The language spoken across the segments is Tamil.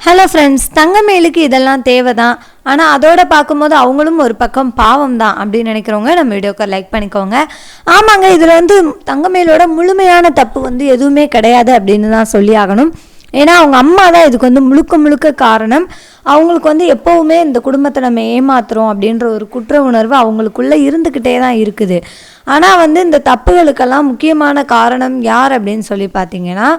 ஹலோ ஃப்ரெண்ட்ஸ் தங்கமேலுக்கு இதெல்லாம் தேவை தான் ஆனால் அதோட பார்க்கும்போது அவங்களும் ஒரு பக்கம் பாவம் தான் அப்படின்னு நினைக்கிறவங்க நம்ம வீடியோக்கு லைக் பண்ணிக்கோங்க. ஆமாங்க இதில் வந்து தங்கமேலோட முழுமையான தப்பு வந்து எதுவுமே கிடையாது அப்படின்னு தான் சொல்லி ஆகணும். ஏன்னா அவங்க அம்மா தான் இதுக்கு வந்து முழுக்க முழுக்க காரணம். அவங்களுக்கு வந்து எப்போவுமே இந்த குடும்பத்தை நம்ம ஏமாத்துறோம் அப்படின்ற ஒரு குற்ற உணர்வு அவங்களுக்குள்ளே இருந்துக்கிட்டே தான் இருக்குது. ஆனால் வந்து இந்த தப்புகளுக்கெல்லாம் முக்கியமான காரணம் யார் அப்படின்னு சொல்லி பார்த்தீங்கன்னா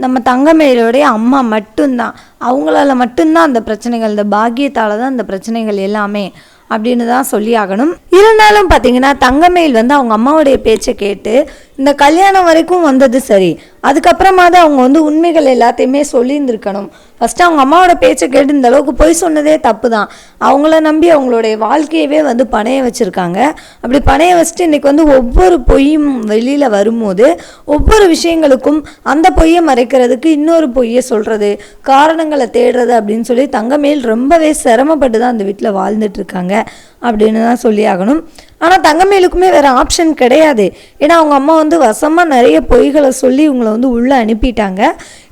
நம்ம தங்கமயிலுடைய அம்மா மட்டும்தான். அவங்களால மட்டும்தான் அந்த பிரச்சனைகள் இந்த பாக்கியத்தால் தான் இந்த பிரச்சனைகள் எல்லாமே அப்படின்னு தான் சொல்லி ஆகணும் இருந்தாலும் பார்த்தீங்கன்னா தங்கமயில் வந்து அவங்க அம்மாவுடைய பேச்சை கேட்டு இந்த கல்யாணம் வரைக்கும் வந்தது சரி. அதுக்கப்புறமா தான் அவங்க வந்து உண்மைகள் எல்லாத்தையுமே சொல்லியிருந்திருக்கணும். ஃபஸ்ட்டு அவங்க அம்மாவோட பேச்சை கேட்டு இந்த அளவுக்கு பொய் சொன்னதே தப்பு தான் அவங்கள நம்பி அவங்களுடைய வாழ்க்கையவே வந்து பணைய வச்சுருக்காங்க. அப்படி பணைய வச்சுட்டு இன்றைக்கி வந்து ஒவ்வொரு பொய்யும் வெளியில் வரும்போது ஒவ்வொரு விஷயங்களுக்கும் அந்த பொய்யை மறைக்கிறதுக்கு இன்னொரு பொய்யை சொல்கிறது காரணங்களை தேடுறது அப்படின்னு சொல்லி தங்கமேல் ரொம்பவே சிரமப்பட்டு தான் அந்த வீட்டில் வாழ்ந்துட்டுருக்காங்க அப்படின்னு தான் சொல்லி ஆகணும். ஆனால் தங்கமேலுக்குமே வேறு ஆப்ஷன் கிடையாது. ஏன்னா அவங்க அம்மா வந்து வசமாக நிறைய பொய்களை சொல்லி இவங்களை வந்து உள்ளே அனுப்பிட்டாங்க.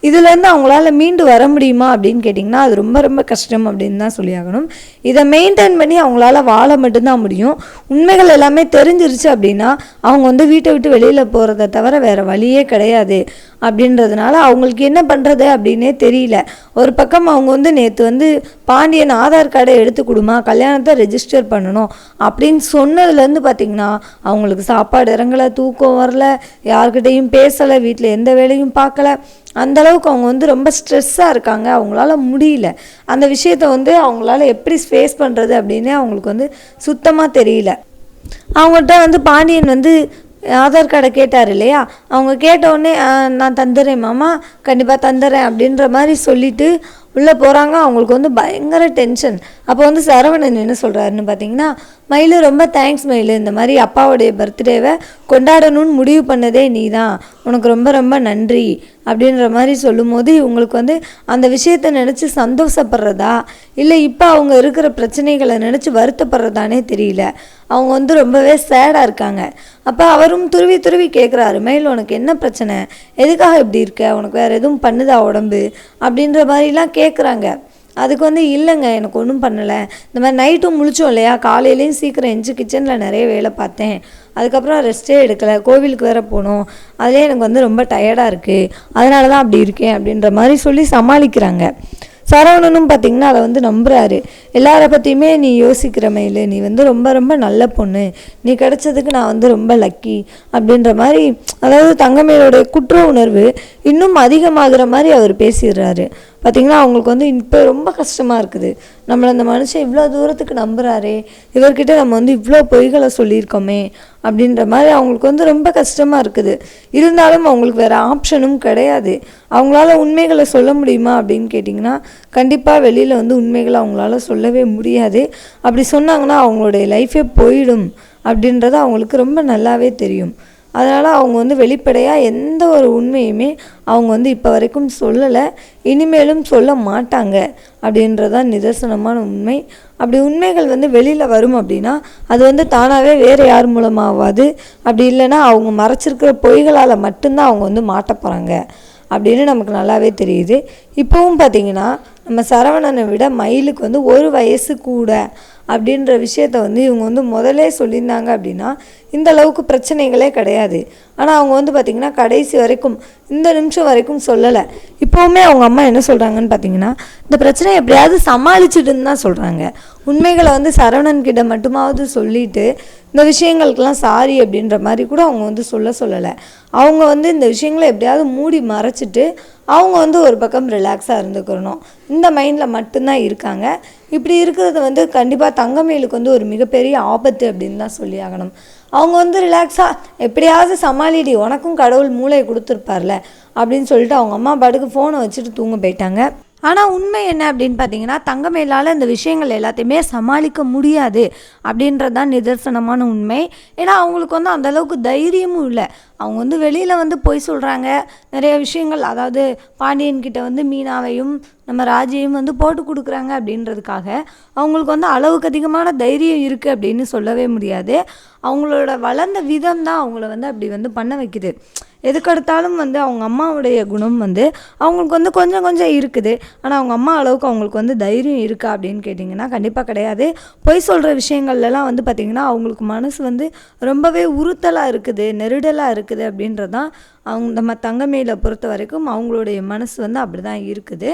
இதுலேருந்து அவங்களால மீண்டு வர முடியுமா அப்படின்னு கேட்டிங்கன்னா அது ரொம்ப ரொம்ப கஷ்டம் அப்படின்னு தான் சொல்லி ஆகணும் இதை மெயின்டைன் பண்ணி அவங்களால வாழ மட்டும்தான் முடியும். உண்மைகள் எல்லாமே தெரிஞ்சிருச்சு அப்படின்னா அவங்க வந்து வீட்டை விட்டு வெளியில் போகிறத தவிர வேறு வழியே கிடையாது. அப்படின்றதுனால அவங்களுக்கு என்ன பண்ணுறது அப்படின்னே தெரியல. ஒரு பக்கம் அவங்க வந்து நேற்று வந்து பாண்டியன் ஆதார் கார்டை எடுத்து கொடுமா கல்யாணத்தை ரெஜிஸ்டர் பண்ணணும் அப்படின்னு சொன்னதுலேருந்து பார்த்திங்கன்னா அவங்களுக்கு சாப்பாடு இறங்கலை தூக்கம் வரல யார்கிட்டையும் பேசலை வீட்டில் எந்த வேலையும் பார்க்கல. அந்த அளவுக்கு அவங்க வந்து ரொம்ப ஸ்ட்ரெஸ்ஸாக இருக்காங்க. அவங்களால முடியல. அந்த விஷயத்த வந்து அவங்களால எப்படி ஃபேஸ் பண்ணுறது அப்படின்னே அவங்களுக்கு வந்து சுத்தமாக தெரியல. அவங்கள்ட்ட வந்து பாண்டியன் வந்து ஆதார் கார்டை கேட்டார் இல்லையா? அவங்க கேட்ட உடனே நான் தந்துடுறேன் மாமா. கண்டிப்பாக தந்துடுறேன் அப்படின்ற மாதிரி சொல்லிவிட்டு உள்ளே போகிறாங்க அவங்களுக்கு வந்து பயங்கர டென்ஷன் அப்போ வந்து சரவணன் என்ன சொல்கிறாருன்னு பார்த்தீங்கன்னா மயிலு ரொம்ப தேங்க்ஸ் மயிலு இந்த மாதிரி அப்பாவுடைய பர்த்டேவை கொண்டாடணும்னு முடிவு பண்ணதே நீ தான் உனக்கு ரொம்ப ரொம்ப நன்றி அப்படின்ற மாதிரி சொல்லும்போது இவங்களுக்கு வந்து அந்த விஷயத்தை நினச்சி சந்தோஷப்படுறதா? இல்லை இப்போ அவங்க இருக்கிற பிரச்சனைகளை நினச்சி வருத்தப்படுறதானே தெரியல. அவங்க வந்து ரொம்பவே சேடாக இருக்காங்க. அப்போ அவரும் துருவி துருவி கேட்குறாரு மயில் உனக்கு என்ன பிரச்சனை? எதுக்காக இப்படி இருக்க? உனக்கு வேறு எதுவும் பண்ணுதா உடம்பு? அப்படின்ற மாதிரிலாம் கேட்குறாங்க அதுக்கு வந்து இல்லைங்க எனக்கு ஒன்றும் பண்ணலை. இந்த மாதிரி நைட்டும் முழிச்சோம் இல்லையா? காலையிலையும் சீக்கிரம் எஞ்சி கிச்சனில் நிறைய வேலை பார்த்தேன். அதுக்கப்புறம் ரெஸ்ட்டே எடுக்கலை. கோவிலுக்கு வேறு போகணும் அதுலேயே எனக்கு வந்து ரொம்ப டயர்டாக இருக்குது அதனால தான் அப்படி இருக்கேன் அப்படின்ற மாதிரி சொல்லி சமாளிக்கிறாங்க. சரவணனும் பார்த்தீங்கன்னா அதை வந்து நம்புகிறாரு எல்லாரை பற்றியுமே நீ யோசிக்கிற மயில் நீ வந்து ரொம்ப ரொம்ப நல்ல பொண்ணு. நீ கிடைச்சதுக்கு நான் வந்து ரொம்ப லக்கி அப்படின்ற மாதிரி அதாவது தங்கமேலோட குற்ற உணர்வு இன்னும் அதிகமாகிற மாதிரி அவர் பேசிடுறாரு. பார்த்திங்கன்னா அவங்களுக்கு வந்து இப்போ ரொம்ப கஷ்டமாக இருக்குது. நம்மளை அந்த மனுஷன் இவ்வளோ தூரத்துக்கு நம்புகிறாரே இவர்கிட்ட நம்ம வந்து இவ்வளோ பொய்களை சொல்லியிருக்கோமே அப்படின்ற மாதிரி அவங்களுக்கு வந்து ரொம்ப கஷ்டமாக இருக்குது. இருந்தாலும் அவங்களுக்கு வேறு ஆப்ஷனும் கிடையாது. அவங்களால உண்மைகளை சொல்ல முடியுமா அப்படின்னு கேட்டிங்கன்னா கண்டிப்பாக வெளியில் வந்து உண்மைகளை அவங்களால சொல்லவே முடியாது. அப்படி சொன்னாங்கன்னா அவங்களுடைய லைஃபே போயிடும் அப்படின்றது அவங்களுக்கு ரொம்ப நல்லாவே தெரியும். அதனால் அவங்க வந்து வெளிப்படையாக எந்த ஒரு உண்மையுமே அவங்க வந்து இப்போ வரைக்கும் சொல்லலை. இனிமேலும் சொல்ல மாட்டாங்க அப்படின்றதான் நிதர்சனமான உண்மை. அப்படி உண்மைகள் வந்து வெளியில் வரும் அப்படின்னா அது வந்து தானாகவே வேறு யார் மூலமாகாது அப்படி இல்லைன்னா அவங்க மறைச்சிருக்கிற பொய்களால் மட்டும்தான் அவங்க வந்து மாட்ட போகிறாங்க அப்படின்னு நமக்கு நல்லாவே தெரியுது. இப்போவும் பார்த்தீங்கன்னா நம்ம சரவணனை விட மயிலுக்கு வந்து ஒரு வயசு கூட அப்படின்ற விஷயத்த வந்து இவங்க வந்து முதல்லே சொல்லியிருந்தாங்க அப்படின்னா இந்த அளவுக்கு பிரச்சனைகளே கிடையாது. ஆனால் அவங்க வந்து பார்த்திங்கன்னா கடைசி வரைக்கும் இந்த நிமிஷம் வரைக்கும் சொல்லலை. இப்போவுமே அவங்க அம்மா என்ன சொல்கிறாங்கன்னு பார்த்தீங்கன்னா இந்த பிரச்சனையை எப்படியாவது சமாளிச்சுட்டுன்னு தான் சொல்கிறாங்க உண்மைகளை வந்து சரவணன்கிட்ட மட்டுமாவது சொல்லிட்டு இந்த விஷயங்களுக்கெல்லாம் சாரி அப்படின்ற மாதிரி கூட அவங்க வந்து சொல்ல சொல்லலை. அவங்க வந்து இந்த விஷயங்களை எப்படியாவது மூடி மறைச்சிட்டு அவங்க வந்து ஒரு பக்கம் ரிலாக்ஸாக இருந்துக்கிறணும் இந்த மைண்டில் மட்டும்தான் இருக்காங்க. இப்படி இருக்கிறது வந்து கண்டிப்பாக தங்கமயிலுக்கு வந்து ஒரு மிகப்பெரிய ஆபத்து அப்படின்னு தான் சொல்லி ஆகணும். அவங்க வந்து ரிலாக்ஸாக எப்படியாவது சமாளிடி உனக்கும் கடவுள் மூளையை கொடுத்துருப்பார்ல அப்படின்னு சொல்லிட்டு அவங்க அம்மா பாட்டுக்கு ஃபோனை வச்சுட்டு தூங்க போயிட்டாங்க. ஆனால் உண்மை என்ன அப்படின்னு பார்த்தீங்கன்னா தங்கமேலால் இந்த விஷயங்கள் எல்லாத்தையுமே சமாளிக்க முடியாது அப்படின்றது தான் நிதர்சனமான உண்மை. ஏன்னா அவங்களுக்கு வந்து அந்தளவுக்கு தைரியமும் இல்லை. அவங்க வந்து வெளியில் வந்து போய் சொல்கிறாங்க நிறைய விஷயங்கள் அதாவது பாண்டியன்கிட்ட வந்து மீனாவையும் நம்ம ராஜையும் வந்து போட்டு கொடுக்குறாங்க அப்படின்றதுக்காக அவங்களுக்கு வந்து அளவுக்கு அதிகமான தைரியம் இருக்குது அப்படின்னு சொல்லவே முடியாது. அவங்களோட வளர்ந்த விதம் தான் அவங்கள வந்து அப்படி வந்து பண்ண வைக்குது. எதுக்கெடுத்தாலும் வந்து அவங்க அம்மாவுடைய குணம் வந்து அவங்களுக்கு வந்து கொஞ்சம் கொஞ்சம் இருக்குது. ஆனால் அவங்க அம்மா அளவுக்கு அவங்களுக்கு வந்து தைரியம் இருக்கா அப்படின்னு கேட்டிங்கன்னா கண்டிப்பாக கிடையாது. பொய் சொல்கிற விஷயங்கள்லாம் வந்து பார்த்திங்கன்னா அவங்களுக்கு மனசு வந்து ரொம்பவே உறுத்தலாக இருக்குது நெருடலாக இருக்குது அப்படின்றது தான் அவங்க நம்ம தங்கமேல பொறுத்த வரைக்கும் அவங்களுடைய மனசு வந்து அப்படி தான் இருக்குது.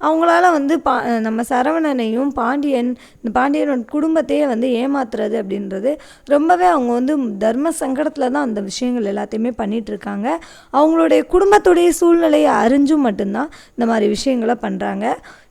அவங்களால வந்து பா நம்ம சரவணனையும் பாண்டியன் இந்த பாண்டியனோட குடும்பத்தையே வந்து ஏமாத்துறது அப்படின்றது ரொம்பவே அவங்க வந்து தர்ம சங்கடத்தில் தான் அந்த விஷயங்கள் எல்லாத்தையுமே பண்ணிகிட்ருக்காங்க அவங்களுடைய குடும்பத்துடைய சூழ்நிலையை அறிஞ்சும் மட்டும்தான் இந்த மாதிரி விஷயங்களை பண்ணுறாங்க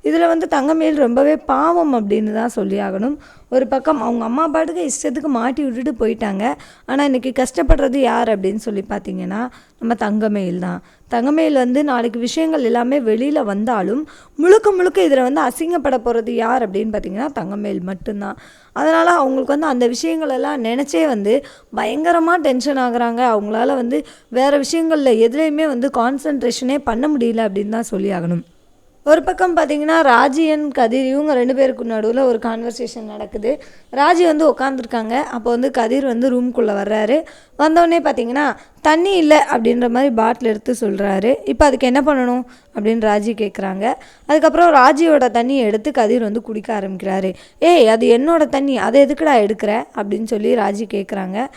இதில் வந்து தங்கமேல் ரொம்பவே பாவம் அப்படின்னு தான் சொல்லி ஆகணும். ஒரு பக்கம் அவங்க அம்மா பாட்டுக்கு இஷ்டத்துக்கு மாட்டி விட்டுட்டு போயிட்டாங்க. ஆனால் இன்றைக்கி கஷ்டப்படுறது யார் அப்படின்னு சொல்லி பார்த்தீங்கன்னா நம்ம தங்கமேல் தான். தங்கமேல் வந்து நாளைக்கு விஷயங்கள் எல்லாமே வெளியில் வந்தாலும் முழுக்க முழுக்க இதில் வந்து அசிங்கப்பட போகிறது யார் அப்படின்னு பார்த்தீங்கன்னா தங்கமேல் மட்டும்தான். அதனால் அவங்களுக்கு வந்து அந்த விஷயங்களெல்லாம் நினச்சே வந்து பயங்கரமாக டென்ஷன் ஆகுறாங்க. அவங்களால வந்து வேறு விஷயங்களில் எதுலேயுமே வந்து கான்சன்ட்ரேஷனே பண்ண முடியல அப்படின்னு தான் சொல்லி ஆகணும். ஒரு பக்கம் பார்த்தீங்கன்னா ராஜியன் கதிர் இவங்க ரெண்டு பேருக்கு நடுவில் ஒரு கான்வர்சேஷன் நடக்குது. ராஜி வந்து உட்காந்துருக்காங்க அப்போ வந்து கதிர் வந்து ரூம்குள்ளே வர்றாரு. வந்தோடனே பார்த்தீங்கன்னா தண்ணி இல்லை அப்படின்ற மாதிரி பாட்டில் எடுத்து சொல்கிறாரு இப்போ அதுக்கு என்ன பண்ணணும்? அப்படின்னு ராஜி கேட்குறாங்க அதுக்கப்புறம் ராஜியோட தண்ணியை எடுத்து கதிர் வந்து குடிக்க ஆரம்பிக்கிறாரு. ஏய் அது என்னோட தண்ணி அதை எதுக்குடா எடுக்கிற? அப்படின்னு சொல்லி ராஜி கேட்குறாங்க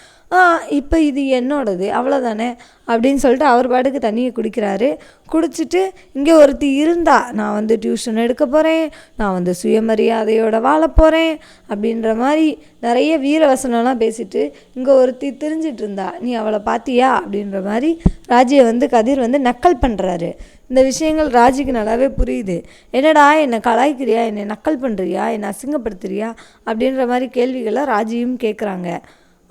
இப்போ இது என்னோடது அவ்வளோதானே அப்படின்னு சொல்லிட்டு அவர் பாட்டுக்கு தண்ணியை குடிக்கிறாரு. குடிச்சிட்டு இங்கே ஒருத்தி இருந்தா நான் வந்து டியூஷன் எடுக்க போகிறேன் நான் வந்து சுயமரியாதையோட வாழ போகிறேன் அப்படின்ற மாதிரி நிறைய வீரவசனம்லாம் பேசிட்டு இங்கே ஒருத்தி தெரிஞ்சிட்டு இருந்தா நீ அவளை பார்த்தியா அப்படின்ற மாதிரி ராஜியை வந்து கதிர் வந்து நக்கல் பண்ணுறாரு இந்த விஷயங்கள் ராஜிக்கு நல்லாவே புரியுது. என்னடா என்னை கலாய்க்கிறியா? என்னை நக்கல் பண்ணுறியா என்னை அசிங்கப்படுத்துறியா? அப்படின்ற மாதிரி கேள்விகளை ராஜியும் கேட்குறாங்க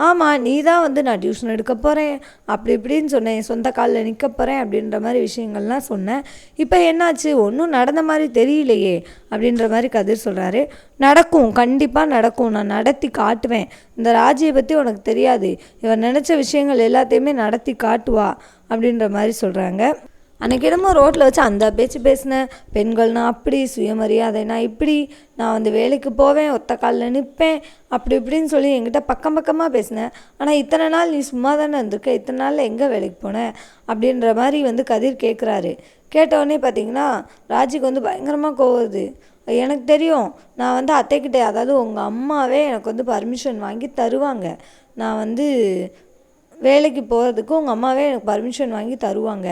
ஆமாம் நீ தான் வந்து நான் டியூஷன் எடுக்க போகிறேன் அப்படி இப்படின்னு சொன்னேன். சொந்த காலில் நிற்க போகிறேன் அப்படின்ற மாதிரி விஷயங்கள்லாம் சொன்னேன். இப்போ என்னாச்சு? ஒன்றும் நடந்த மாதிரி தெரியலையே அப்படின்ற மாதிரி கதிர் சொல்கிறாரு நடக்கும் கண்டிப்பாக நடக்கும். நான் நடத்தி காட்டுவேன். இந்த ராஜியை பற்றி உனக்கு தெரியாது. இவன் நினச்ச விஷயங்கள் எல்லாத்தையுமே நடத்தி காட்டுவா அப்படின்ற மாதிரி சொல்கிறாங்க அன்றைக்கி என்னமோ ரோட்டில் வச்சு அந்த பேச்சு பேசினேன். பெண்கள்னா அப்படி சுயமரியாதைனா இப்படி. நான் வந்து வேலைக்கு போவேன் ஒத்த காலில் நிற்பேன் அப்படி இப்படின்னு சொல்லி என்கிட்ட பக்கம் பக்கமாக பேசினேன். ஆனால் இத்தனை நாள் நீ சும்மா தானே இருந்திருக்க? இத்தனை நாளில் எங்கே வேலைக்கு போனேன் அப்படின்ற மாதிரி வந்து கதிர் கேட்குறாரு கேட்டவுடனே பார்த்தீங்கன்னா ராஜிக்கு வந்து பயங்கரமாக கோவுது எனக்கு தெரியும் நான் வந்து அத்தைக்கிட்ட அதாவது உங்கள் அம்மாவே எனக்கு வந்து பர்மிஷன் வாங்கி தருவாங்க. நான் வந்து வேலைக்கு போகிறதுக்கு உங்கள் அம்மாவே எனக்கு பர்மிஷன் வாங்கி தருவாங்க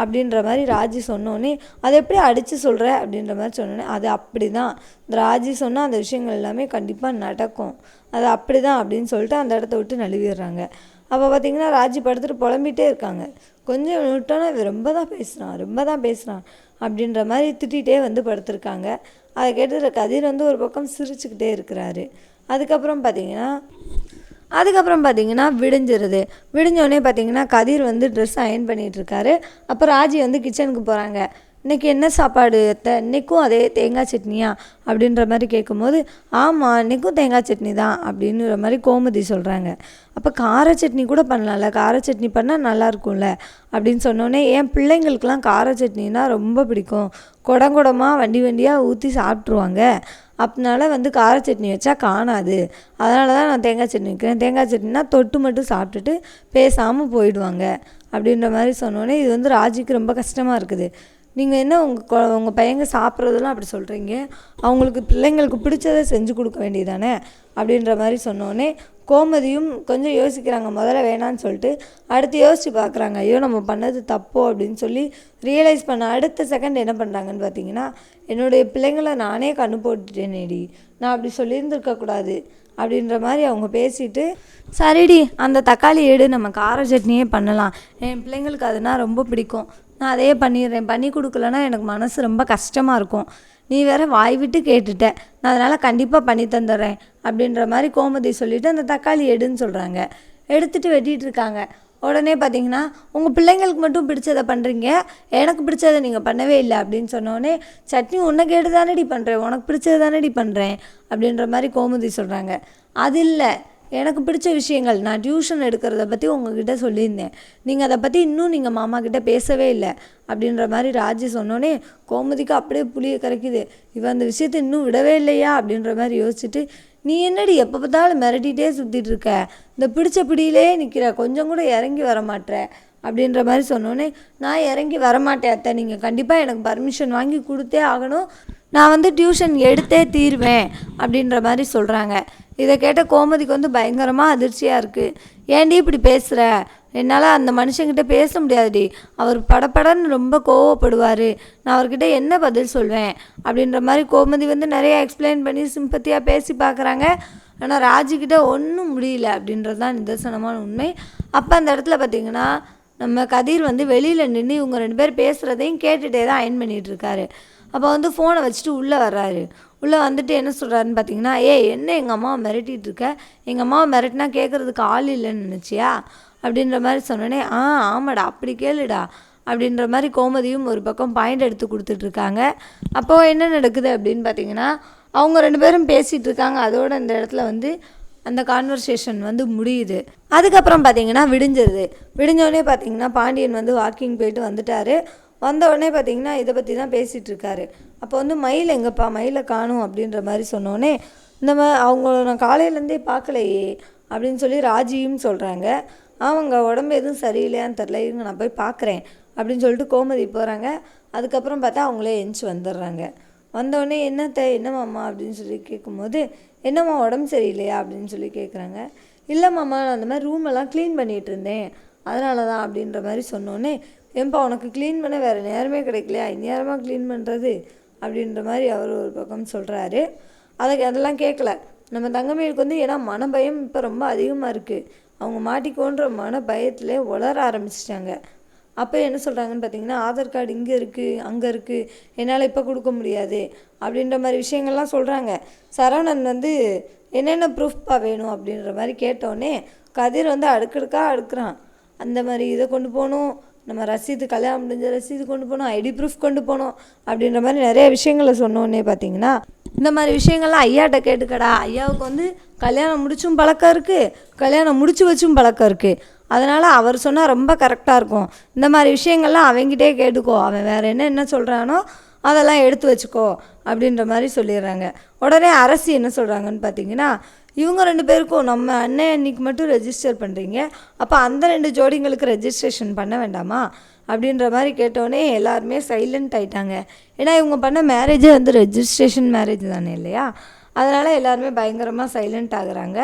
அப்படின்ற மாதிரி ராஜி சொன்னோன்னே அதை எப்படி அடித்து சொல்கிற அப்படின்ற மாதிரி சொன்னோன்னே அது அப்படி தான் இந்த ராஜி சொன்னால் அந்த விஷயங்கள் எல்லாமே கண்டிப்பாக நடக்கும். அது அப்படி தான் அப்படின்னு சொல்லிட்டு அந்த இடத்த விட்டு நழுவிடுறாங்க. அப்போ பார்த்தீங்கன்னா ராஜி படுத்துட்டு புலம்பிகிட்டே இருக்காங்க. கொஞ்சம் விட்டோன்னா இவன் ரொம்ப தான் பேசுகிறான் ரொம்ப தான் பேசுகிறான் அப்படின்ற மாதிரி திட்டிகிட்டே வந்து படுத்திருக்காங்க. அதை கேட்டு கதிர் வந்து ஒரு பக்கம் சிரிச்சுக்கிட்டே இருக்கிறாரு. அதுக்கப்புறம் பார்த்தீங்கன்னா அதுக்கப்புறம் பார்த்தீங்கன்னா விடிஞ்சிருது. விடிஞ்சோடனே பார்த்தீங்கன்னா கதிர் வந்து ட்ரெஸ் அயன் பண்ணிகிட்ருக்காரு அப்போ ராஜி வந்து கிச்சனுக்கு போகிறாங்க இன்றைக்கி என்ன சாப்பாடு அத்தை? இன்றைக்கும் அதே தேங்காய் சட்னியா? அப்படின்ற மாதிரி கேட்கும்போது ஆமாம் இன்றைக்கும் தேங்காய் சட்னி தான் அப்படின்ற மாதிரி கோமதி சொல்கிறாங்க அப்போ கார சட்னி கூட பண்ணலாம்ல? கார சட்னி பண்ணால் நல்லாயிருக்கும்ல அப்படின்னு சொன்னோன்னே என் பிள்ளைங்களுக்கெல்லாம் கார சட்னினா ரொம்ப பிடிக்கும். குடங்குடமாக வண்டி வண்டியாக ஊற்றி சாப்பிட்ருவாங்க அதனால வந்து கார சட்னி வச்சா காணாது. அதனால தான் நான் தேங்காய் சட்னி வைக்கிறேன். தேங்காய் சட்னினா தொட்டு மட்டும் சாப்பிட்டுட்டு பேசாமல் போயிடுவாங்க. அப்படின்ற மாதிரி சொன்னோடனே இது வந்து ராஜிக்கு ரொம்ப கஷ்டமாக இருக்குது. நீங்கள் என்ன உங்கள் கொ உங்கள் பையங்க சாப்பிட்றதெல்லாம் அப்படி சொல்கிறீங்க அவங்களுக்கு பிள்ளைங்களுக்கு பிடிச்சதை செஞ்சு கொடுக்க வேண்டியதானே அப்படின்ற மாதிரி சொன்னோன்னே கோமதியும் கொஞ்சம் யோசிக்கிறாங்க முதல்ல வேணான்னு சொல்லிட்டு அடுத்து யோசித்து பார்க்குறாங்க ஐயோ நம்ம பண்ணது தப்போ அப்படின்னு சொல்லி ரியலைஸ் பண்ண அடுத்த செகண்ட் என்ன பண்ணுறாங்கன்னு பார்த்தீங்கன்னா என்னுடைய பிள்ளைங்களை நானே கண்ணு போட்டுட்டேனேடி நான் அப்படி சொல்லியிருந்துருக்கக்கூடாது அப்படின்ற மாதிரி அவங்க பேசிட்டு சரிடி அந்த தக்காளி எடு நம்ம கார சட்னியே பண்ணலாம். என் பிள்ளைங்களுக்கு அதுனா ரொம்ப பிடிக்கும். நான் அதே பண்ணிடுறேன். பண்ணி கொடுக்கலன்னா எனக்கு மனசு ரொம்ப கஷ்டமாக இருக்கும். நீ வேற வாய் விட்டு கேட்டுட்ட. நான் அதனால் கண்டிப்பாக பண்ணி தந்துடுறேன் அப்படின்ற மாதிரி கோமதி சொல்லிவிட்டு அந்த தக்காளி எடுன்னு சொல்கிறாங்க எடுத்துகிட்டு வெட்டிகிட்டு இருக்காங்க. உடனே பார்த்தீங்கன்னா உங்கள் பிள்ளைங்களுக்கு மட்டும் பிடிச்சதை பண்ணுறீங்க எனக்கு பிடிச்சதை நீங்கள் பண்ணவே இல்லை. அப்படின்னு சொன்னோடனே சட்னி உன்னை கேட்டு தானடி பண்ணுறேன் உனக்கு பிடிச்சது தானடி பண்ணுறேன் அப்படின்ற மாதிரி கோமதி சொல்கிறாங்க அது இல்லை. எனக்கு பிடிச்ச விஷயங்கள். நான் டியூஷன் எடுக்கிறத பற்றி உங்ககிட்ட சொல்லியிருந்தேன். நீங்கள் அதை பற்றி இன்னும் நீங்கள் மாமா கிட்ட பேசவே இல்லை. அப்படின்ற மாதிரி ராஜி சொன்னோன்னே கோமதிக்கு அப்படியே புளிய கரைக்குது. இவன் அந்த விஷயத்தை இன்னும் விடவே இல்லையா? அப்படின்ற மாதிரி யோசிச்சுட்டு நீ என்னடி எப்போ பார்த்தாலும் மிரட்டிகிட்டே சுற்றிட்டு இருக்க? இந்த பிடிச்ச பிடியிலே நிற்கிற கொஞ்சம் கூட இறங்கி வர மாட்டேற அப்படின்ற மாதிரி சொன்னோன்னே நான் இறங்கி வரமாட்டேன் அத்தை. நீங்கள் கண்டிப்பாக எனக்கு பர்மிஷன் வாங்கி கொடுத்தே ஆகணும். நான் வந்து டியூஷன் எடுத்தே தீருவேன் அப்படின்ற மாதிரி சொல்கிறாங்க இதை கேட்ட கோமதிக்கு வந்து பயங்கரமாக அதிர்ச்சியாக இருக்குது ஏன்டி இப்படி பேசுகிற என்னால் அந்த மனுஷங்கிட்ட பேச முடியாதுடி. அவர் படப்படன்னு ரொம்ப கோவப்படுவார். நான் அவர்கிட்ட என்ன பதில் சொல்வேன்? அப்படின்ற மாதிரி கோமதி வந்து நிறைய எக்ஸ்பிளைன் பண்ணி சிம்பத்தியாக பேசி பார்க்குறாங்க. ஆனால் ராஜுக்கிட்ட ஒன்றும் முடியல அப்படின்றது தான் நிதர்சனமான உண்மை. அப்போ அந்த இடத்துல பார்த்தீங்கன்னா நம்ம கதிர் வந்து வெளியில் நின்று இவங்க ரெண்டு பேர் பேசுகிறதையும் கேட்டுகிட்டே தான் அயன் பண்ணிகிட்ருக்காரு அப்போ வந்து ஃபோனை வச்சுட்டு உள்ளே வர்றாரு. உள்ளே வந்துட்டு என்ன சொல்கிறாருன்னு பார்த்தீங்கன்னா ஏ என்ன எங்கள் அம்மாவை மிரட்டிகிட்டு இருக்க? எங்கள் அம்மாவை மிரட்டினா கேட்குறதுக்கு ஆள் இல்லைன்னு நினச்சியா? அப்படின்ற மாதிரி சொன்னோன்னே ஆ ஆமாடா அப்படி கேளுடா. அப்படின்ற மாதிரி கோமதியும் ஒரு பக்கம் பாயிண்ட் எடுத்து கொடுத்துட்ருக்காங்க அப்போது என்ன நடக்குது அப்படின்னு பார்த்தீங்கன்னா அவங்க ரெண்டு பேரும் பேசிகிட்டு இருக்காங்க. அதோட இந்த இடத்துல வந்து அந்த கான்வர்சேஷன் வந்து முடியுது. அதுக்கப்புறம் பார்த்தீங்கன்னா விடிஞ்சிருது விடிஞ்சோடனே பார்த்தீங்கன்னா பாண்டியன் வந்து வாக்கிங் போயிட்டு வந்துட்டார். வந்த உடனே பார்த்தீங்கன்னா இதை பற்றி தான் பேசிகிட்டு இருக்காரு அப்போ வந்து மயில் எங்கப்பா? மயிலை காணும் அப்படின்ற மாதிரி சொன்னோடனே இந்த மாதிரி அவங்கள நான் காலையிலேருந்தே பார்க்கலையே அப்படின்னு சொல்லி ராஜியும் சொல்கிறாங்க அவங்க உடம்பு எதுவும் சரியில்லையான்னு தெரில இருங்க நான் போய் பார்க்குறேன் அப்படின்னு சொல்லிட்டு கோமதி போகிறாங்க அதுக்கப்புறம் பார்த்தா அவங்களே எந்திச்சு வந்துடுறாங்க. வந்தோடனே என்னத்த என்னம்மாம்மா அப்படின்னு சொல்லி கேட்கும்போது என்னம்மா உடம்பு சரியில்லையா? அப்படின்னு சொல்லி கேட்குறாங்க இல்லைம்மாம்மா நான் அந்த மாதிரி ரூமெல்லாம் க்ளீன் பண்ணிகிட்டு இருந்தேன். அதனால தான் அப்படின்ற மாதிரி சொன்னோன்னே ஏன்பா உனக்கு க்ளீன் பண்ண வேறு நேரமே கிடைக்கலையா? இந்நேரமாக க்ளீன் பண்ணுறது அப்படின்ற மாதிரி அவர் ஒரு பக்கம் சொல்கிறாரு அதுக்கு அதெல்லாம் கேட்கல நம்ம தங்கமேலுக்கு வந்து ஏன்னா மனபயம் இப்போ ரொம்ப அதிகமாக இருக்குது அவங்க மாட்டிக்கோன்ற மன பயத்திலே உளர ஆரம்பிச்சிட்டாங்க. அப்போ என்ன சொல்கிறாங்கன்னு பார்த்தீங்கன்னா ஆதார் கார்டு இங்கே இருக்குது அங்கே இருக்குது என்னால் இப்போ கொடுக்க முடியாது அப்படின்ற மாதிரி விஷயங்கள்லாம் சொல்கிறாங்க சரவணன் வந்து என்னென்ன ப்ரூஃப்பா வேணும்? அப்படின்ற மாதிரி கேட்டோடனே கதிர் வந்து அடுக்கடுக்காக அடுக்குறான். அந்த மாதிரி இதை கொண்டு போகணும் நம்ம ரசீது கல்யாணம் முடிஞ்ச ரசீது கொண்டு போகணும் ஐடி ப்ரூஃப் கொண்டு போகணும் அப்படின்ற மாதிரி நிறைய விஷயங்களை சொன்னோடனே பார்த்தீங்கன்னா இந்த மாதிரி விஷயங்கள்லாம் ஐயாட்ட கேட்டுக்கடா. ஐயாவுக்கு வந்து கல்யாணம் முடிச்சும் பழக்கம் இருக்குது கல்யாணம் முடிச்சு வச்சும் பழக்கம் இருக்குது அதனால் அவர் சொன்னால் ரொம்ப கரெக்டாக இருக்கும். இந்த மாதிரி விஷயங்கள்லாம் அவங்கிட்டே கேட்டுக்கோ. அவன் வேறு என்ன என்ன சொல்கிறானோ அதெல்லாம் எடுத்து வச்சுக்கோ. அப்படின்ற மாதிரி சொல்லிடுறாங்க. உடனே அரசு என்ன சொல்கிறாங்கன்னு பார்த்தீங்கன்னா இவங்க ரெண்டு பேருக்கும் நம்ம அண்ணன் அன்னைக்கு மட்டும் ரெஜிஸ்டர் பண்ணுறீங்க அப்போ அந்த ரெண்டு ஜோடிங்களுக்கு ரெஜிஸ்ட்ரேஷன் பண்ண வேண்டாமா? அப்படின்ற மாதிரி கேட்டோடனே எல்லாருமே சைலண்ட் ஆயிட்டாங்க. ஏன்னா இவங்க பண்ண மேரேஜே வந்து ரெஜிஸ்ட்ரேஷன் மேரேஜ் தானே இல்லையா? அதனால் எல்லாருமே பயங்கரமாக சைலண்ட் ஆகுறாங்க.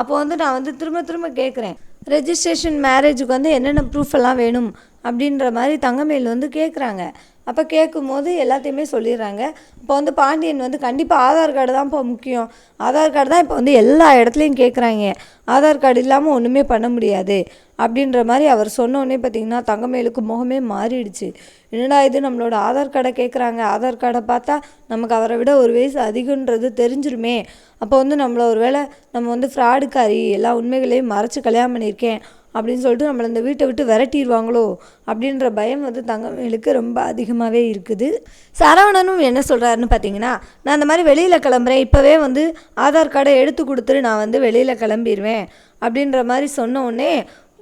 அப்போ வந்து நான் வந்து திரும்ப திரும்ப கேட்குறேன் ரெஜிஸ்ட்ரேஷன் மேரேஜுக்கு வந்து என்னென்ன ப்ரூஃப் எல்லாம் வேணும் அப்படின்ற மாதிரி தங்கமேல் வந்து கேட்குறாங்க அப்போ கேட்கும்போது எல்லாத்தையுமே சொல்லிடுறாங்க. இப்போ வந்து பாண்டியன் வந்து கண்டிப்பாக ஆதார் கார்டு தான் இப்போ முக்கியம். ஆதார் கார்டு தான் இப்போ வந்து எல்லா இடத்துலையும் கேட்குறாங்க ஆதார் கார்டு இல்லாமல் ஒன்றுமே பண்ண முடியாது. அப்படின்ற மாதிரி அவர் சொன்னோடனே பார்த்தீங்கன்னா தங்கமேலுக்கு முகமே மாறிடுச்சு. என்னடா இது நம்மளோட ஆதார் கார்டை கேட்குறாங்க ஆதார் கார்டை பார்த்தா நமக்கு அவரை விட ஒரு வயசு அதிகன்றது தெரிஞ்சிருமே. அப்போ வந்து நம்மளை ஒரு வேளை நம்ம வந்து ஃப்ராடுக்காரி எல்லா உண்மைகளையும் மறைச்சி கல்யாணம் பண்ணியிருக்கேன். அப்படின்னு சொல்லிட்டு நம்மளை இந்த வீட்டை விட்டு விரட்டிடுவாங்களோ அப்படின்ற பயம் வந்து தங்கமேலுக்கு ரொம்ப அதிகமாகவே இருக்குது. சரவணனும் என்ன சொல்கிறாருன்னு பார்த்தீங்கன்னா நான் அந்த மாதிரி வெளியில் கிளம்புறேன். இப்போவே வந்து ஆதார் கார்டை எடுத்து கொடுத்துட்டு நான் வந்து வெளியில் கிளம்பிடுவேன் அப்படின்ற மாதிரி சொன்ன உடனே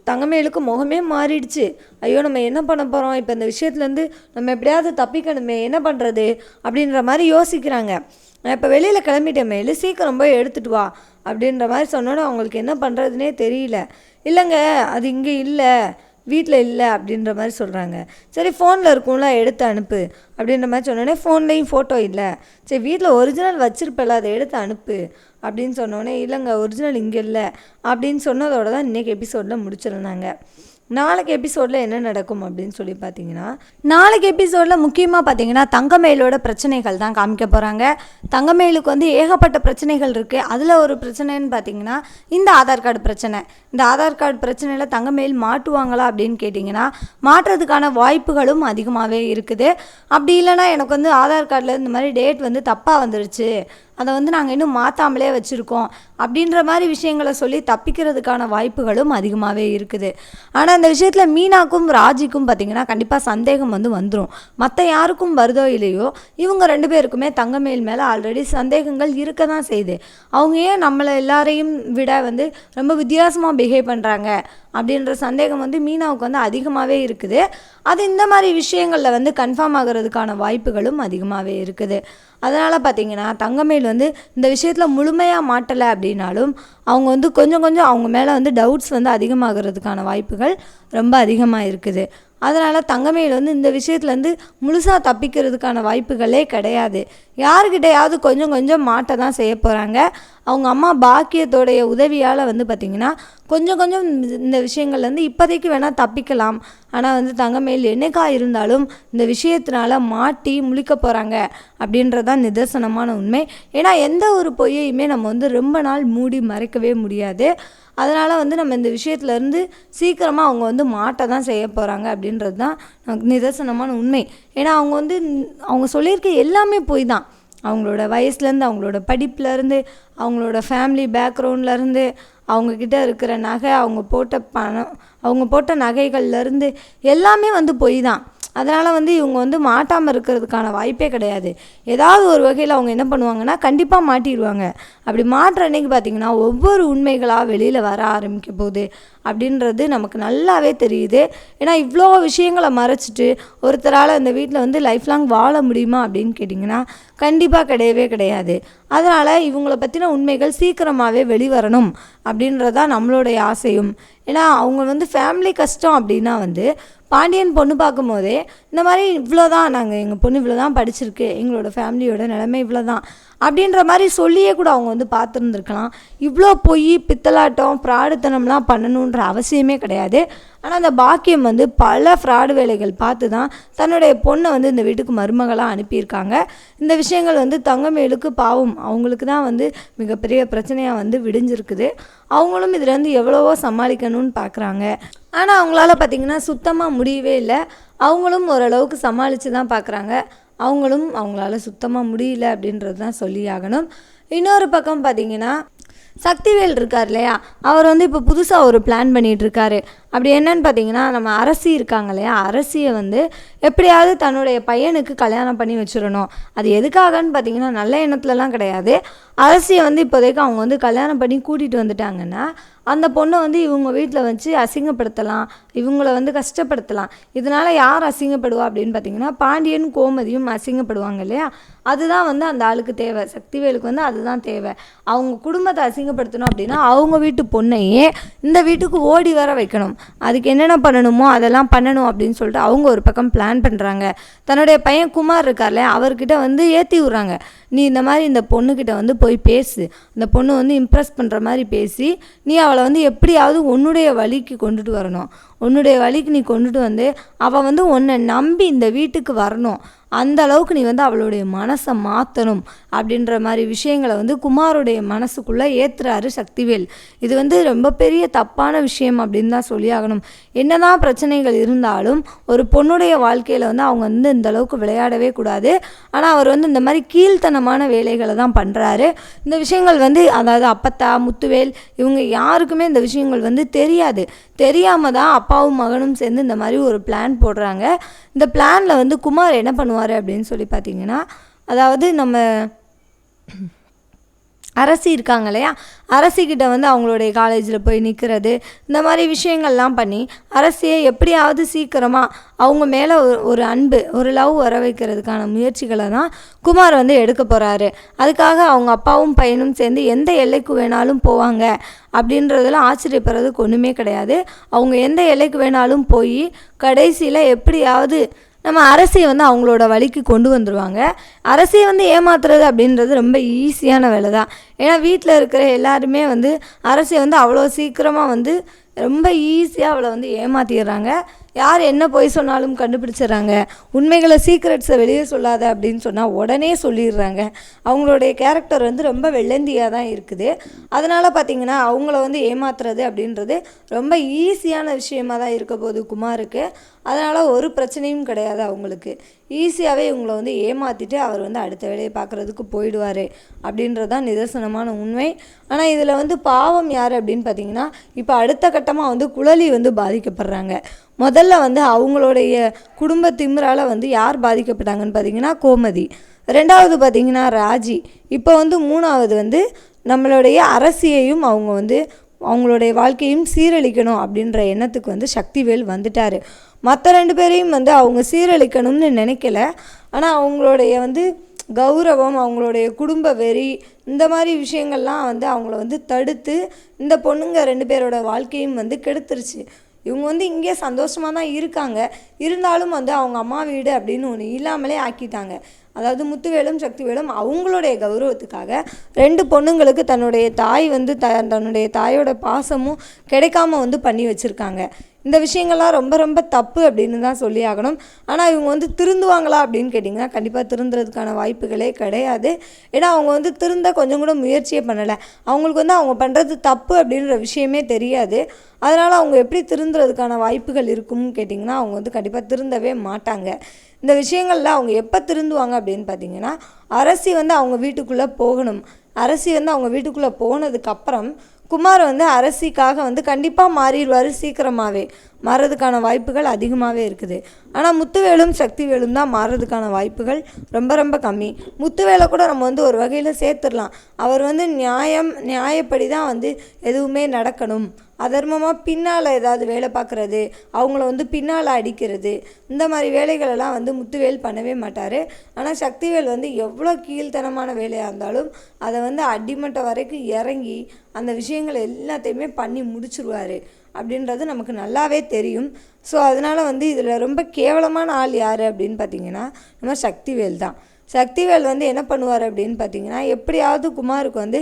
தங்கமேலுக்கு முகமே மாறிடுச்சு. ஐயோ நம்ம என்ன பண்ண போகிறோம் இப்போ இந்த விஷயத்துலேருந்து நம்ம எப்படியாவது தப்பிக்கணுமே. என்ன பண்ணுறது அப்படின்ற மாதிரி யோசிக்கிறாங்க. நான் இப்போ வெளியில் கிளம்பிட்டேன் மேலு. சீக்கிரம் போய் எடுத்துகிட்டு வா. அப்படின்ற மாதிரி சொன்னோன்னே அவங்களுக்கு என்ன பண்ணுறதுனே தெரியல. இல்லைங்க அது இங்கே இல்லை வீட்டில் இல்லை அப்படின்ற மாதிரி சொல்கிறாங்க சரி ஃபோனில் இருக்கும்ல எடுத்து அனுப்பு அப்படின்ற மாதிரி சொன்னோடனே ஃபோன்லேயும் ஃபோட்டோ இல்லை. சரி வீட்டில் ஒரிஜினல் வச்சிருப்பல அதை எடுத்து அனுப்பு அப்படின்னு சொன்னோடனே இல்லைங்க ஒரிஜினல் இங்கே இல்லை அப்படின்னு சொன்னதோட தான் இன்றைக்கி எபிசோடில் முடிச்சிருந்தாங்க. நாளைக்கு எபிசோடில் என்ன நடக்கும் அப்படின்னு சொல்லி பார்த்தீங்கன்னா நாளைக்கு எபிசோடில் முக்கியமாக பார்த்தீங்கன்னா தங்கமயிலோட பிரச்சனைகள் தான் காமிக்க போகிறாங்க தங்கமயிலுக்கு வந்து ஏகப்பட்ட பிரச்சனைகள் இருக்குது அதில் ஒரு பிரச்சனைன்னு பார்த்தீங்கன்னா இந்த ஆதார் கார்டு பிரச்சனை. இந்த ஆதார் கார்டு பிரச்சனையில் தங்கமயில் மாட்டுவாங்களா அப்படின்னு கேட்டிங்கன்னா மாட்டுறதுக்கான வாய்ப்புகளும் அதிகமாகவே இருக்குது. அப்படி இல்லைன்னா எனக்கு வந்து ஆதார் கார்டில் இந்த மாதிரி டேட் வந்து தப்பாக வந்துருச்சு. அதை வந்து நாங்கள் இன்னும் மாற்றாமலே வச்சுருக்கோம் அப்படின்ற மாதிரி விஷயங்களை சொல்லி தப்பிக்கிறதுக்கான வாய்ப்புகளும் அதிகமாகவே இருக்குது. ஆனால் இந்த விஷயத்தில் மீனாக்கும் ராஜிக்கும் பார்த்திங்கன்னா கண்டிப்பாக சந்தேகம் வந்து வந்துடும் மற்ற யாருக்கும் வருதோ இல்லையோ இவங்க ரெண்டு பேருக்குமே தங்கமேல் மேலே ஆல்ரெடி சந்தேகங்கள் இருக்க தான் செய்யுது அவங்க ஏன் நம்மளை எல்லாரையும் விட வந்து ரொம்ப வித்தியாசமாக பிஹேவ் பண்ணுறாங்க அப்படின்ற சந்தேகம் வந்து மீனாவுக்கு வந்து அதிகமாகவே இருக்குது. அது இந்த மாதிரி விஷயங்களில் வந்து கன்ஃபார்ம் ஆகிறதுக்கான வாய்ப்புகளும் அதிகமாகவே இருக்குது. அதனால் பார்த்தீங்கன்னா தங்கமேல் வந்து இந்த விஷயத்தில் முழுமையாக மாட்டலை அப்படின்னாலும் அவங்க வந்து கொஞ்சம் கொஞ்சம் அவங்க மேலே வந்து டவுட்ஸ் வந்து அதிகமாகிறதுக்கான வாய்ப்புகள் ரொம்ப அதிகமாக இருக்குது. அதனால் தங்கமேல் வந்து இந்த விஷயத்துலேருந்து முழுசாக தப்பிக்கிறதுக்கான வாய்ப்புகளே கிடையாது. யாருக்கிட்டையாவது கொஞ்சம் கொஞ்சம் மாட்ட தான் செய்ய போகிறாங்க அவங்க அம்மா பாக்கியத்தோடைய உதவியால் வந்து பார்த்திங்கன்னா கொஞ்சம் கொஞ்சம் இந்த- விஷயங்கள்லேருந்து இப்போதைக்கு வேணால் தப்பிக்கலாம். ஆனால் வந்து தங்கமேல் என்னைக்கா இருந்தாலும் இந்த விஷயத்தினால மாட்டி முழிக்க போகிறாங்க அப்படின்றதான் நிதர்சனமான உண்மை. ஏன்னா எந்த ஒரு பொய்யையுமே நம்ம வந்து ரொம்ப நாள் மூடி மறைக்கவே முடியாது. அதனால் வந்து நம்ம இந்த விஷயத்துலேருந்து சீக்கிரமாக அவங்க வந்து மாட்ட தான் செய்ய போகிறாங்க அப்படின்றது தான் நமக்கு நிதர்சனமான உண்மை. ஏன்னா அவங்க வந்து அவங்க சொல்லியிருக்க எல்லாமே பொய் தான் அவங்களோட வயசுலேருந்து அவங்களோட படிப்புலேருந்து அவங்களோட ஃபேமிலி பேக்ரவுண்ட்லேருந்து அவங்கக்கிட்ட இருக்கிற நகை அவங்க போட்ட பணம் அவங்க போட்ட நகைகள்லேருந்து எல்லாமே வந்து பொய் தான் அதனால் வந்து இவங்க வந்து மாட்டாமல் இருக்கிறதுக்கான வாய்ப்பே கிடையாது. ஏதாவது ஒரு வகையில் அவங்க என்ன பண்ணுவாங்கன்னா கண்டிப்பாக மாட்டிடுவாங்க அப்படி மாட்டுற அன்னைக்கு பார்த்திங்கன்னா ஒவ்வொரு உண்மைகளாக வெளியில் வர ஆரம்பிக்க போகுது அப்படின்றது நமக்கு நல்லாவே தெரியுது. ஏன்னா இவ்வளோ விஷயங்களை மறைச்சிட்டு ஒருத்தரால் இந்த வீட்டில் வந்து லைஃப் லாங் வாழ முடியுமா அப்படின்னு கேட்டிங்கன்னா கண்டிப்பாக கிடையவே கிடையாது. அதனால் இவங்கள பற்றின உண்மைகள் சீக்கிரமாகவே வெளிவரணும் அப்படின்றதான் நம்மளுடைய ஆசையும். ஏன்னா அவங்க வந்து ஃபேமிலி கஷ்டம் அப்படின்னா வந்து பாண்டியன் பொண்ணு பார்க்கும்போதே இந்த மாதிரி இவ்வளோ தான் நாங்கள் எங்கள் பொண்ணு இவ்வளோ தான் படிச்சிருக்கு. எங்களோட ஃபேமிலியோட நிலைமை இவ்வளோ தான் அப்படின்ற மாதிரி சொல்லியே கூட அவங்க வந்து பார்த்துருந்துருக்கலாம். இவ்வளோ பொய் பித்தலாட்டம் ஃப்ராடுத்தனம்லாம் பண்ணணுன்ற அவசியமே கிடையாது. ஆனால் அந்த பாக்கியம் வந்து பல ஃப்ராடு வேலைகள் பார்த்து தான் தன்னுடைய பொண்ணை வந்து இந்த வீட்டுக்கு மருமகளாக அனுப்பியிருக்காங்க. இந்த விஷயங்கள் வந்து தங்கமேலுக்கு பாவம் அவங்களுக்கு தான் வந்து மிகப்பெரிய பிரச்சனையாக வந்து விடிஞ்சிருக்குது. அவங்களும் இதுலேருந்து எவ்வளவோ சமாளிக்கணும்னு பார்க்குறாங்க. ஆனால் அவங்களால பார்த்திங்கன்னா சுத்தமாக முடியவே இல்லை. அவங்களும் ஓரளவுக்கு சமாளித்து தான் பார்க்குறாங்க. அவங்களும் அவங்களால சுத்தமாக முடியல அப்படின்றது தான் சொல்லி ஆகணும். இன்னொரு பக்கம் பார்த்தீங்கன்னா சக்திவேல் இருக்கார் இல்லையா? அவர் வந்து இப்போ புதுசாக ஒரு பிளான் பண்ணிட்டு இருக்காரு. அப்படி என்னன்னு பார்த்தீங்கன்னா நம்ம அரசி இருக்காங்க இல்லையா? அரசியை வந்து எப்படியாவது தன்னுடைய பையனுக்கு கல்யாணம் பண்ணி வச்சிடணும். அது எதுக்காகன்னு பார்த்தீங்கன்னா நல்ல எண்ணத்துலலாம் கிடையாது. அரசியை வந்து இப்போதைக்கு அவங்க வந்து கல்யாணம் பண்ணி கூட்டிகிட்டு வந்துட்டாங்கன்னா அந்த பொண்ணை வந்து இவங்க வீட்டில் வச்சு அசிங்கப்படுத்தலாம். இவங்கள வந்து கஷ்டப்படுத்தலாம். இதனால் யார் அசிங்கப்படுவா அப்படின்னு பார்த்தீங்கன்னா பாண்டியன் கோமதியும் அசிங்கப்படுவாங்க இல்லையா? அதுதான் வந்து அந்த ஆளுக்கு தேவை. சக்திவேலுக்கு வந்து அதுதான் தேவை. அவங்க குடும்பத்தை அசிங்கப்படுத்தணும் அப்படின்னா அவங்க வீட்டு பொண்ணையே இந்த வீட்டுக்கு ஓடி வர வைக்கணும். அதுக்கு என்னென்ன பண்ணணுமோ அதெல்லாம் பண்ணணும் அப்படின்னு சொல்லிட்டு அவங்க ஒரு பக்கம் பிளான் பண்ணுறாங்க தன்னுடைய பையன் குமார் இருக்கார்ல அவர்கிட்ட வந்து ஏற்றி விட்றாங்க. நீ இந்த மாதிரி இந்த பொண்ணுக்கிட்ட வந்து போய் பேசு. இந்த பொண்ணு வந்து இம்ப்ரெஸ் பண்ணுற மாதிரி பேசி நீ அவளை வந்து எப்படியாவது உன்னுடைய வழிக்கு கொண்டுட்டு வரணும். உன்னுடைய வழிக்கு நீ கொண்டுட்டு வந்து அவள் வந்து உன்னை நம்பி இந்த வீட்டுக்கு வரணும். அந்த அளவுக்கு நீ வந்து அவளுடைய மனசை மாற்றணும் அப்படின்ற மாதிரி விஷயங்களை வந்து குமாருடைய மனசுக்குள்ளே ஏற்றுறாரு சக்திவேல். இது வந்து ரொம்ப பெரிய தப்பான விஷயம் அப்படின்னு தான் சொல்லி ஆகணும் என்னதான் பிரச்சனைகள் இருந்தாலும் ஒரு பொண்ணுடைய வாழ்க்கையில் வந்து அவங்க வந்து இந்த அளவுக்கு விளையாடவே கூடாது. ஆனால் அவர் வந்து இந்த மாதிரி கீழ்த்தனமான வேலைகளை தான் பண்ணுறாரு இந்த விஷயங்கள் வந்து அதாவது அப்பத்தா முத்துவேல் இவங்க யாருக்குமே இந்த விஷயங்கள் வந்து தெரியாது. தெரியாமல் தான் பாப்பாவும் மகனும் சேர்ந்து இந்த மாதிரி ஒரு பிளான் போடுறாங்க. இந்த பிளானில் வந்து குமார் என்ன பண்ணுவார் அப்படின்னு சொல்லி பார்த்தீங்கன்னா அதாவது நம்ம அரசி இருக்காங்க இல்லையா? அரசிக்கிட்ட வந்து அவங்களுடைய காலேஜில் போய் நிற்கிறது இந்த மாதிரி விஷயங்கள்லாம் பண்ணி அரசியை எப்படியாவது சீக்கிரமாக அவங்க மேலே ஒரு ஒரு அன்பு ஒரு லவ் வர வைக்கிறதுக்கான முயற்சிகளை தான் குமார் வந்து எடுக்க போகிறாரு அதுக்காக அவங்க அப்பாவும் பையனும் சேர்ந்து எந்த எல்லைக்கு வேணாலும் போவாங்க அப்படின்றதுல ஆச்சரியப்படுறதுக்கு ஒன்றுமே கிடையாது. அவங்க எந்த எல்லைக்கு வேணாலும் போய் கடைசியில் எப்படியாவது நம்ம அரசியை வந்து அவங்களோட வழிக்கு கொண்டு வந்துடுவாங்க அரசியை வந்து ஏமாத்துறது அப்படின்றது ரொம்ப ஈஸியான வேலை தான் ஏன்னா வீட்டில் இருக்கிற எல்லாருமே வந்து அரசியை வந்து அவ்வளோ சீக்கிரமாக வந்து ரொம்ப ஈஸியாக அவளை வந்து ஏமாத்திடுறாங்க. யார் என்ன பொய் சொன்னாலும் கண்டுபிடிச்சிடுறாங்க. உண்மைகளை சீக்ரெட்ஸை வெளியே சொல்லாத அப்படின்னு சொன்னால் உடனே சொல்லிடுறாங்க. அவங்களுடைய கேரக்டர் வந்து ரொம்ப வெள்ளந்தியாக தான் இருக்குது. அதனால் பார்த்தீங்கன்னா அவங்கள வந்து ஏமாத்துறது அப்படின்றது ரொம்ப ஈஸியான விஷயமா தான் இருக்க போகுது குமாருக்கு. அதனால் ஒரு பிரச்சனையும் கிடையாது அவங்களுக்கு. ஈஸியாகவே இவங்களை வந்து ஏமாற்றிட்டு அவர் வந்து அடுத்த வேலையை பார்க்குறதுக்கு போயிடுவார் அப்படின்றது தான் நிதர்சனமான உண்மை. ஆனால் இதில் வந்து பாவம் யார் அப்படின்னு பார்த்தீங்கன்னா இப்போ அடுத்த கட்டமாக வந்து குழலி வந்து பாதிக்கப்படுறாங்க. முதல்ல வந்து அவங்களுடைய குடும்ப திமிரால் வந்து யார் பாதிக்கப்பட்டாங்கன்னு பார்த்தீங்கன்னா கோமதி. ரெண்டாவது பார்த்தீங்கன்னா ராஜி. இப்போ வந்து மூணாவது வந்து நம்மளுடைய அரசியையும் அவங்க வந்து அவங்களுடைய வாழ்க்கையும் சீரழிக்கணும் அப்படின்ற எண்ணத்துக்கு வந்து சக்திவேல் வந்துட்டார். மற்ற ரெண்டு பேரையும் வந்து அவங்க சீரழிக்கணும்னு நினைக்கல. ஆனால் அவங்களுடைய வந்து கௌரவம் அவங்களுடைய குடும்ப வெறி இந்த மாதிரி விஷயங்கள்லாம் வந்து அவங்கள வந்து தடுத்து இந்த பொண்ணுங்க ரெண்டு பேரோட வாழ்க்கையும் வந்து கெடுத்துருச்சு. இவங்க வந்து இங்கே சந்தோஷமாக தான் இருக்காங்க. இருந்தாலும் வந்து அவங்க அம்மா வீடு அப்படின்னு ஒன்று இல்லாமலே ஆக்கிட்டாங்க. அதாவது முத்துவேலும் சக்திவேலும் அவங்களுடைய கௌரவத்துக்காக ரெண்டு பொண்ணுங்களுக்கு தன்னுடைய தாய் வந்து த தன்னுடைய தாயோட பாசமும் கிடைக்காம வந்து பண்ணி வச்சுருக்காங்க. இந்த விஷயங்கள்லாம் ரொம்ப ரொம்ப தப்பு அப்படின்னு தான் சொல்லி ஆகணும். ஆனால் இவங்க வந்து திருந்துவாங்களா அப்படின்னு கேட்டிங்கன்னா கண்டிப்பாக திருந்துறதுக்கான வாய்ப்புகளே கிடையாது. ஏன்னா அவங்க வந்து திருந்த கொஞ்சம் கூட முயற்சியே பண்ணலை. அவங்களுக்கு வந்து அவங்க பண்ணுறது தப்பு அப்படின்ற விஷயமே தெரியாது. அதனால் அவங்க எப்படி திருந்துறதுக்கான வாய்ப்புகள் இருக்கும்னு கேட்டிங்கன்னா அவங்க வந்து கண்டிப்பாக திருந்தவே மாட்டாங்க. இந்த விஷயங்களில் அவங்க எப்போ திருந்துவாங்க அப்படின்னு பார்த்தீங்கன்னா அரசி வந்து அவங்க வீட்டுக்குள்ளே போகணும். அரசி வந்து அவங்க வீட்டுக்குள்ளே போனதுக்கப்புறம் குமார் வந்து அரசிக்காக வந்து கண்டிப்பாக மாறிடுவார் சீக்கிரமாகவே மாறுறதுக்கான வாய்ப்புகள் அதிகமாகவே இருக்குது. ஆனால் முத்துவேலும் சக்திவேலும் தான் மாறதுக்கான வாய்ப்புகள் ரொம்ப ரொம்ப கம்மி. முத்துவேலை கூட நம்ம வந்து ஒரு வகையில் சேர்த்துடலாம். அவர் வந்து நியாயம் நியாயப்படி தான் வந்து எதுவுமே நடக்கணும். அதர்மமாக பின்னால் ஏதாவது வேலை பார்க்குறது அவங்கள வந்து பின்னால் அடிக்கிறது இந்த மாதிரி வேலைகளெல்லாம் வந்து முத்துவேல் பண்ணவே மாட்டார். ஆனால் சக்திவேல் வந்து எவ்வளோ கீழ்த்தனமான வேலையாக இருந்தாலும் அதை வந்து அடிமட்ட வரைக்கும் இறங்கி அந்த விஷயங்கள் எல்லாத்தையுமே பண்ணி முடிச்சிருவார். அப்படின்றது நமக்கு நல்லாவே தெரியும். ஸோ அதனால் வந்து இதில் ரொம்ப கேவலமான ஆள் யார் அப்படின்னு பார்த்தீங்கன்னா நம்ம சக்திவேல் தான். சக்திவேல் வந்து என்ன பண்ணுவார் அப்படின்னு பார்த்தீங்கன்னா எப்படியாவது குமாருக்கு வந்து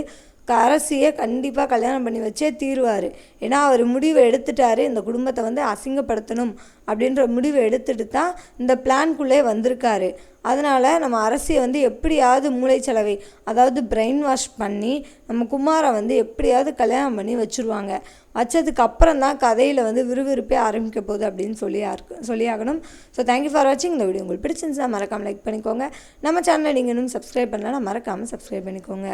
அரசியை கண்டிப்பாக கல்யாணம் பண்ணி வச்சே தீருவார். ஏன்னா அவர் முடிவை எடுத்துட்டாரு இந்த குடும்பத்தை வந்து அசிங்கப்படுத்தணும் அப்படின்ற முடிவை எடுத்துட்டு தான் இந்த பிளான்குள்ளே வந்திருக்காரு. அதனால் நம்ம அரசியை வந்து எப்படியாவது மூளைச்சலவை அதாவது பிரெயின் வாஷ் பண்ணி நம்ம குமாரை வந்து எப்படியாவது கல்யாணம் பண்ணி வச்சுருவாங்க. வச்சதுக்கு அப்புறம் தான் கதையில் வந்து விறுவிறுப்பே ஆரம்பிக்க போகுது அப்படின்னு சொல்லி யாருக்கு சொல்லி ஆகணும் ஸோ தேங்க்யூ ஃபார் வாட்சிங் இந்த வீடியோ உங்களுக்கு பிடிச்சிருந்துச்சுன்னா மறக்காமல் லைக் பண்ணிக்கோங்க. நம்ம சேனலை நீங்கள் இன்னும் சப்ஸ்கிரைப் பண்ணலாம் மறக்காமல் சப்ஸ்கிரைப் பண்ணிக்கோங்க.